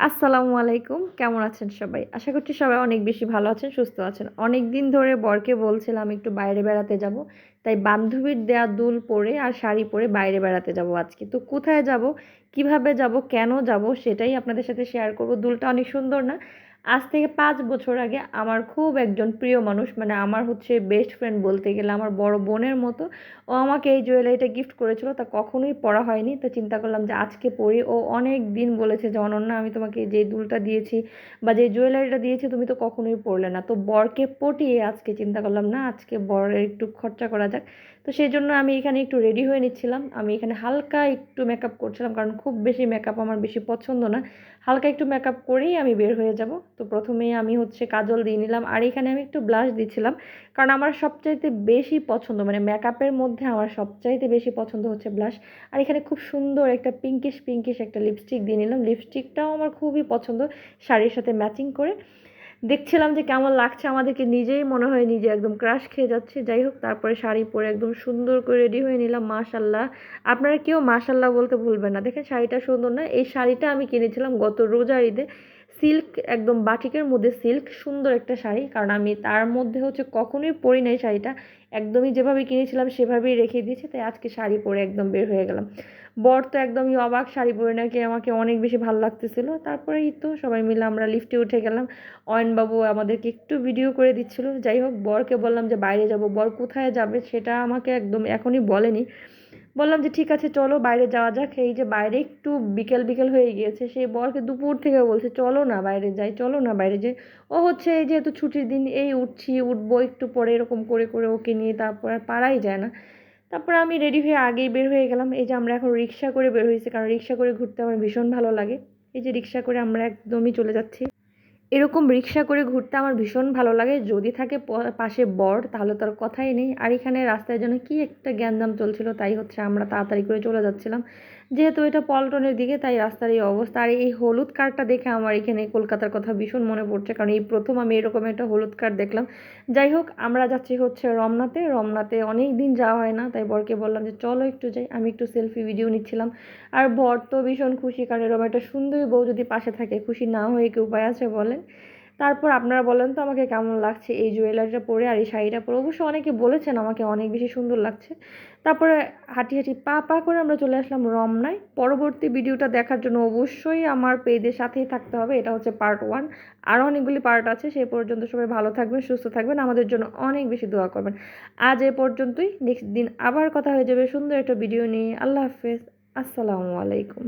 আসসালামু আলাইকুম। কেমন আছেন সবাই? আশা করছি সবাই অনেক বেশি ভালো আছেন, সুস্থ আছেন। অনেক দিন ধরে বরকে বলছিলাম একটু বাইরে বেড়াতে যাব। তাই বান্ধবীর দেয়া দুল পরে আর শাড়ি পরে বাইরে বেড়াতে যাব আজকে। তো কোথায় যাব? কীভাবে যাব? কেন যাব? সেটাই আপনাদের সাথে শেয়ার করব। দুলটা অনেক সুন্দর না? আজ থেকে পাঁচ বছর আগে আমার খুব একজন প্রিয় মানুষ মানে আমার হচ্ছে বেস্ট ফ্রেন্ড বলতে গেলে আমার বড় বোনের মতো, ও আমাকে এই জুয়েলারিটা গিফট করেছিল, তা কখনোই পরা হয়নি। তো চিন্তা করলাম যে আজকে পরি ও অনেক দিন বলেছে যে, অনন্যা, আমি তোমাকে যে দুলটা দিয়েছি বা যে জুয়েলারিটা দিয়েছি, তুমি তো কখনোই পরলে না। তো বরকে পটিয়ে আজকে চিন্তা করলাম, না, আজকে বরের একটু খরচা করা যাক। তো সেই জন্য আমি এখানে একটু রেডি হয়ে নিচ্ছিলাম। আমি এখানে হালকা একটু মেকআপ করছিলাম, কারণ খুব বেশি মেকআপ আমার বেশি পছন্দ না। হালকা একটু মেকআপ করেই আমি বের হয়ে যাব। তো প্রথমেই আমি হচ্ছে কাজল দিয়ে নিলাম, আর এখানে আমি একটু ব্লাশ দিচ্ছিলাম, কারণ আমার সবচাইতে বেশি পছন্দ মানে মেকআপের মধ্যে আমার সবচাইতে বেশি পছন্দ হচ্ছে ব্লাশ আর এখানে খুব সুন্দর একটা পিঙ্কিশ পিঙ্কিশ একটা লিপস্টিক দিয়ে নিলাম। লিপস্টিকটাও আমার খুবই পছন্দ, শাড়ির সাথে ম্যাচিং করে। দেখছিলাম যে কেমন লাগছে। আমাদেরকে নিজেই মনে হয় নিজে একদম ক্রাশ খেয়ে যাচ্ছে। যাই হোক, তারপরে শাড়ি পরে একদম সুন্দর করে রেডি হয়ে নিলাম মাশাল্লাহ আপনারা কেউ মাশাল্লাহ বলতে ভুলবেন না। দেখেন শাড়িটা সুন্দর না, এই শাড়িটা আমি কিনেছিলাম গত রোজার ঈদে। সিল্ক, একদম বাটিকের মধ্যে সিল্ক, সুন্দর একটা শাড়ি। কারণ আমি তার মধ্যে হচ্ছে কখনোই পরি নাই শাড়িটা। একদমই যেভাবে কিনেছিলাম সেভাবেই রেখে দিয়েছি, তাই আজকে শাড়ি পরে একদম বের হয়ে গেলাম। বর তো একদমই অবাক, শাড়ি পরে নাকি আমাকে অনেক বেশি ভালো লাগতেছিল। তারপরেই তো সবাই মিলে আমরা লিফটে উঠে গেলাম। অয়নবাবু আমাদেরকে একটু ভিডিও করে দিচ্ছিল। যাই হোক, বরকে বললাম যে, বাইরে যাব, বর কোথায় যাবে? সেটা আমাকে একদম এখনই বলেনি। বললাম যে, ঠিক আছে, চলো, বাইরে যাওয়া যাক। এই যে, বাইরে একটু বিকেল বিকেল হয়ে গিয়েছে। সেই বরকে দুপুর থেকে বলছে, চলো না, বাইরে যাই, চলো না, বাইরে যাই। ও হচ্ছে এই যেহেতু ছুটির দিন, এই উঠছি, উঠবো একটু পরে, এরকম করে করে ওকে নিয়ে তারপর আর পারাই যায় না। তারপর আমি রেডি হয়ে আগেই বের হয়ে গেলাম। এই যে, আমরা এখন রিক্সা করে বের হয়েছি, কারণ রিক্সা করে ঘুরতে আমার ভীষণ ভালো লাগে। এই যে, রিক্সা করে আমরা একদমই চলে যাচ্ছি। এরকম রিক্সা করে ঘুরতে আমার ভীষণ ভালো লাগে। যদি থাকে পাশে বর, তাহলে তো আর কথাই নেই। আর এখানে রাস্তায় যেন কি একটা জ্ঞানদাম চলছিল, তাই হচ্ছে আমরা তাড়াতাড়ি করে চলে যাচ্ছিলাম। যেহেতু এটা পল্টনের দিকে, তাই রাস্তার এই অবস্থা। আর এই হলুদ কার্ডটা দেখে আমার এখানে কলকাতার কথা ভীষণ মনে পড়ছে। কারণ এই প্রথম আমি এরকম একটা হলুদ কার্ড দেখলাম। যাই হোক, আমরা যাচ্ছি হচ্ছে রমনাতে। রমনাতে অনেক দিন যাওয়া হয় না, তাই বরকে বললাম যে, চলো একটু যাই। আমি একটু সেলফি ভিডিও নিচ্ছিলাম। আর বর তো ভীষণ খুশি, কারণ এরকম একটা সুন্দরী বউ যদি পাশে থাকে, খুশি না হয়ে কি উপায় আছে বলেন তারপর আপনারা বলেন তো আমাকে কেমন লাগছে এই জুয়েলারিটা পরে আর এই শাড়িটা পরে। অবশ্য অনেকে বলেছেন আমাকে অনেক বেশি সুন্দর লাগছে। তারপরে হাঁটি হাঁটি পা পা করে আমরা চলে আসলাম রমনায়। পরবর্তী ভিডিওটা দেখার জন্য অবশ্যই আমার পেজের সাথেই থাকতে হবে। এটা হচ্ছে পার্ট ওয়ান আরও অনেকগুলি পার্ট আছে সেই পর্যন্ত সবাই ভালো থাকবেন, সুস্থ থাকবেন। আমাদের জন্য অনেক বেশি দোয়া করবেন। আজ এ পর্যন্তই। নেক্সট দিন আবার কথা হয়ে যাবে সুন্দর একটা ভিডিও নিয়ে। আল্লাহ হাফেজ। আসসালামু আলাইকুম।